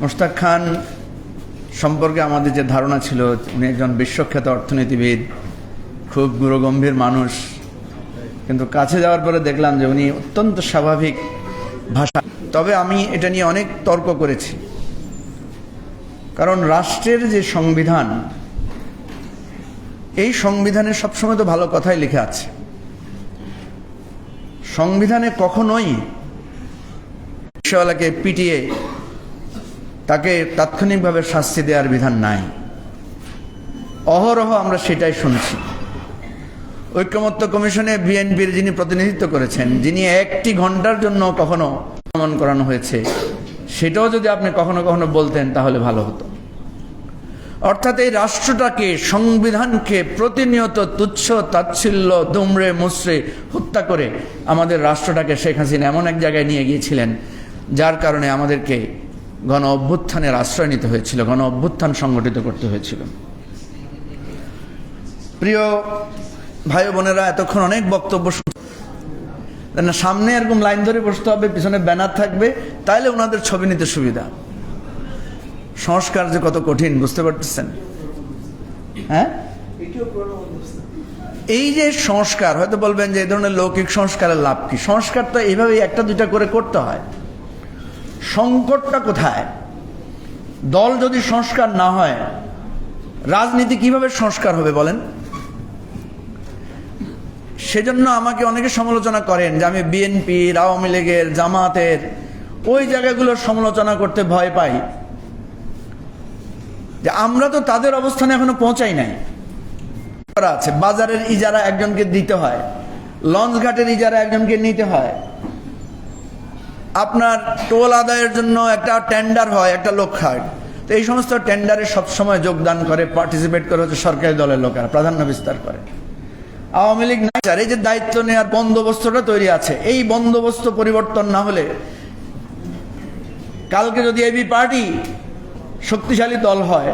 মোশতাক খান সম্পর্কে আমাদের যে ধারণা ছিল, উনি একজন বিশ্বখ্যাত অর্থনীতিবিদ, খুব গুরুগম্ভীর মানুষ। কিন্তু কাছে যাওয়ার পরে দেখলাম যে উনি অত্যন্ত স্বাভাবিক ভাষা। তবে আমি এটা নিয়ে অনেক তর্ক করেছি। কারণ রাষ্ট্রের যে সংবিধান, এই সংবিধানে সবসময় তো ভালো কথাই লেখা আছে। সংবিধানে কখনোই রিক্সাওয়ালাকে পিটিয়ে তাকে তাৎক্ষণিকভাবে শাস্তি দেওয়ার বিধান নাই। অহরহ আমরা সেটাই শুনছি। ঐক্যমত্য কমিশনে বিএনপির যিনি প্রতিনিধিত্ব করেছেন, যিনি একটি ঘণ্টার জন্য কখনো ভ্রমণ করানো হয়েছে, সেটাও যদি আপনি কখনো কখনো বলতেন তাহলে ভালো হতো। অর্থাৎ এই রাষ্ট্রটাকে, সংবিধানকে প্রতিনিয়ত তুচ্ছ, তাচ্ছিল্য, দুমড়ে, মুচড়ে হত্যা করে আমাদের রাষ্ট্রটাকে শেখ হাসিনা এমন এক জায়গায় নিয়ে গিয়েছিলেন, যার কারণে আমাদেরকে গণ অভ্যুত্থানের আশ্রয় নিতে হয়েছিল, গণ অভ্যুত্থান সংগঠিত করতে হয়েছিল। প্রিয় ভাই বোনেরা, এতক্ষণ অনেক বক্তব্য না, সামনে এরকম লাইন ধরে বসতে হবে, পিছনে ব্যানার থাকবে, তাইলে ওনাদের ছবি নিতে সুবিধা। সংস্কার যে কত কঠিন, বুঝতে পারতেছেন? হ্যাঁ? এই যে সংস্কার, হয়তো বলবেন যে এই ধরনের লৌকিক সংস্কারের লাভ কি? সংস্কার তো এইভাবেই একটা দুইটা করে করতে হয়। সংকটটা কোথায়? দল যদি সংস্কার না হয়, রাজনীতি কীভাবে সংস্কার হবে বলেন? সেজন্য আমাকে অনেকে সমালোচনা করেন যে আমি বিএনপি, আওয়ামী লীগের, জামাতের, ওই জায়গাগুলোর সমালোচনা করতে ভয় পাই। যে আমরা তো তাদের অবস্থানে এখনও পৌঁছাই নাই। করা আছে, বাজারের ইজারা একজনকে দিতে হয় লঞ্চ ঘাটের ইজারা একজনকে নিতে হয় আপনার টোল আদায়ের জন্য একটা টেন্ডার হয়, একটা লোক খায়। তো এই সমস্ত টেন্ডারে সবসময় যোগদান করে পার্টিসিপেট করে হচ্ছে সরকারি দলের লোকেরা, প্রাধান্য বিস্তার করে। আওয়ামী লীগ না এই যে দায়িত্ব নেওয়ার বন্দোবস্তটা তৈরি আছে, এই বন্দোবস্ত পরিবর্তন না হলে কালকে যদি এবি পার্টি শক্তিশালী দল হয়,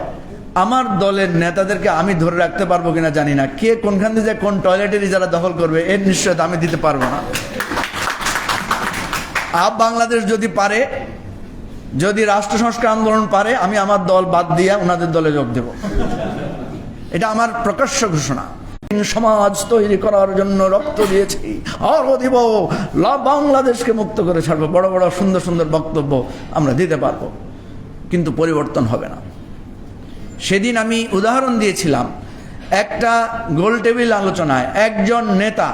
আমার দলের নেতাদেরকে আমি ধরে রাখতে পারব কিনা জানি না। কে কোনখান থেকে কোন টয়লেটের যারা দখল করবে, এর নিশ্চয়তা আমি দিতে পারব না। আপ বাংলাদেশ যদি পারে, যদি রাষ্ট্র সংস্কার আন্দোলন পারে, আমি আমার দল বাদ দিয়ে ওনাদের দলে যোগ দেব। এটা আমার প্রকাশ্য ঘোষণা। সমাজ তৈরি করার জন্য রক্ত দিয়েছি, আরও দিব। বাংলাদেশকে মুক্ত করে ছাড়বো। বড় বড়, সুন্দর সুন্দর বক্তব্য আমরা দিতে পারব। কিন্তু পরিবর্তন হবে না। সেদিন আমি উদাহরণ দিয়েছিলাম। একটা গোল টেবিল আলোচনায় একজন নেতা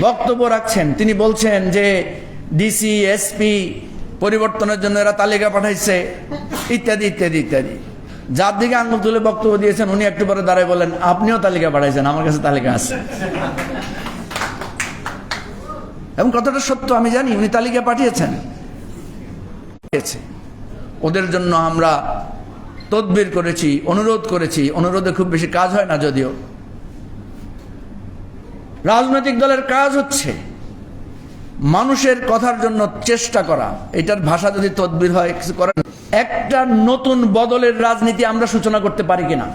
বক্তব্য রাখছেন। তিনি বলছেন যে ডিসি এসপি পরিবর্তনের জন্য এরা তালিকা পাঠাইছে। ইত্যাদি ইত্যাদি ইত্যাদি। যার দিকে আঙুল তুলে বক্তব্য দিয়েছেন, উনি একটু পরে দাঁড়ায় বলেন, আপনিও তালিকা পাঠাইছেন, আমার কাছে তালিকা আছে। এবং কথাটা সত্য, আমি জানি, উনি তালিকা পাঠিয়েছেন। ওদের জন্য আমরা তদবির করেছি, অনুরোধ করেছি। অনুরোধে খুব বেশি কাজ হয় না যদিও। রাজনৈতিক দলের কাজ হচ্ছে। মানুষের কথার জন্য চেষ্টা করা, এটার ভাষা যদি তদবির হয়, কিছু করেন একটা নতুন বদলের রাজনীতি আমরা সূচনা করতে পারি কিনা?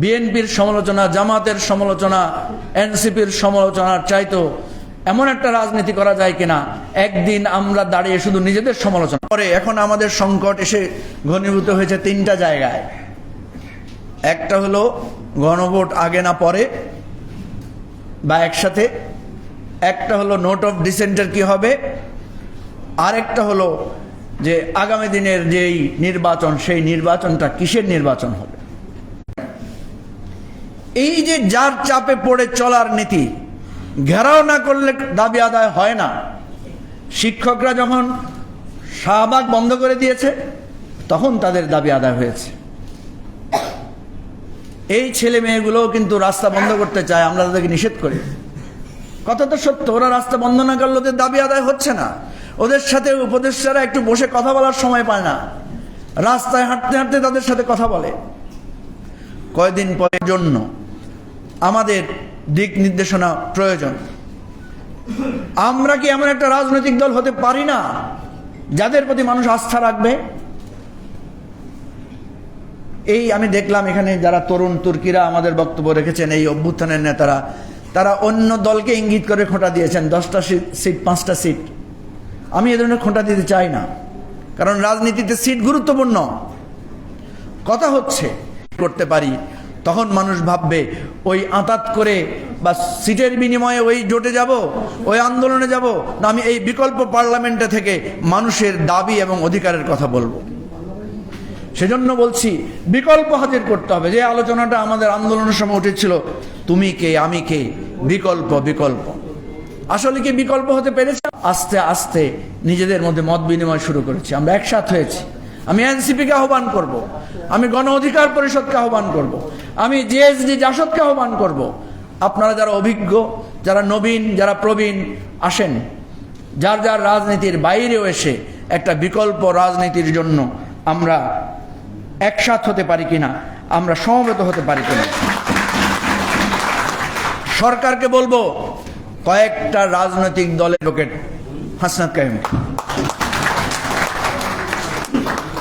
বিএনপির সমালোচনা, জামাতের সমালোচনা, এনসিপির সমালোচনার চাইতো এমন একটা রাজনীতি করা যায় কিনা? একদিন আমরা দাঁড়িয়ে শুধু নিজেদের সমালোচনা করে, এখন আমাদের সংকট এসে ঘনীভূত হয়েছে তিনটা জায়গায়। একটা হলো গণভোট আগে না পরে, বা একসাথে একটা হলো নোট অফ ডিসেন্টের কি হবে? আরেকটা হলো যে আগামী দিনের যেই নির্বাচন, সেই নির্বাচনটা কিসের নির্বাচন হবে? এই যে যার চাপে পড়ে চলার নীতি, ঘেরাও না করলে দাবি আদায় হয় না। শিক্ষকরা যখন শাহবাগ বন্ধ করে দিয়েছে, তখন তাদের দাবি আদায় হয়েছে। এই ছেলে মেয়েগুলোও কিন্তু রাস্তা বন্ধ করতে চায়, আমরা তাদেরকে নিষেধ করি। কথা তো সত্য, ওরা রাস্তা বন্ধ না করলে ওদের দাবি আদায় হচ্ছে না। ওদের সাথে উপদেষ্টারা একটু বসে কথা বলার সময় পায় না। রাস্তায় হাঁটতে হাঁটতে তাদের সাথে কথা বলে। কয়দিন পরের জন্য আমাদের দিক নির্দেশনা প্রয়োজন। আমরা কি এমন একটা রাজনৈতিক দল হতে পারি না, যাদের প্রতি মানুষ আস্থা রাখবে? এই আমি দেখলাম এখানে যারা তরুণ তুর্কিরা আমাদের বক্তব্য রেখেছেন, এই অভ্যুত্থানের নেতারা। তারা অন্য দলকে ইঙ্গিত করে খোঁটা দিয়েছেন, দশটা সিট, পাঁচটা সিট। আমি এ ধরনের খোঁটা দিতে চাই না, কারণ রাজনীতিতে সিট গুরুত্বপূর্ণ। কথা হচ্ছে, করতে পারি, তখন মানুষ ভাববে, ওই আঁতাত করে বা সিটের বিনিময়ে ওই জোটে যাব, ওই আন্দোলনে যাব, না আমি এই বিকল্প পার্লামেন্টে থেকে মানুষের দাবি এবং অধিকারের কথা বলব। সেজন্য বলছি, বিকল্প হাজির করতে হবে। যে আলোচনাটা আমাদের আন্দোলনের সময় উঠেছিল, তুমি কে, আমি কে? বিকল্প বিকল্প। আসলে কি বিকল্প হতে পেরেছে? আস্তে আস্তে নিজেদের মধ্যে মত বিনিময় শুরু করেছি। আমরা একসাথ হয়েছি। আমি এনসিপিকে আহ্বান করব। আমি গণ অধিকার পরিষদকে আহ্বান করব। আমি জিএসডি জাসদকে আহ্বান করব। আপনারা যারা অভিজ্ঞ, যারা নবীন, যারা প্রবীণ, আসেন। যার যার রাজনীতির বাইরেও এসে একটা বিকল্প রাজনীতির জন্য আমরা একসাথ হতে পারি কিনা, আমরা সমবেত হতে পারি কিনা। সরকারকে বলব, কয়েকটা রাজনৈতিক দলের লোকের হাসনাত কাহিম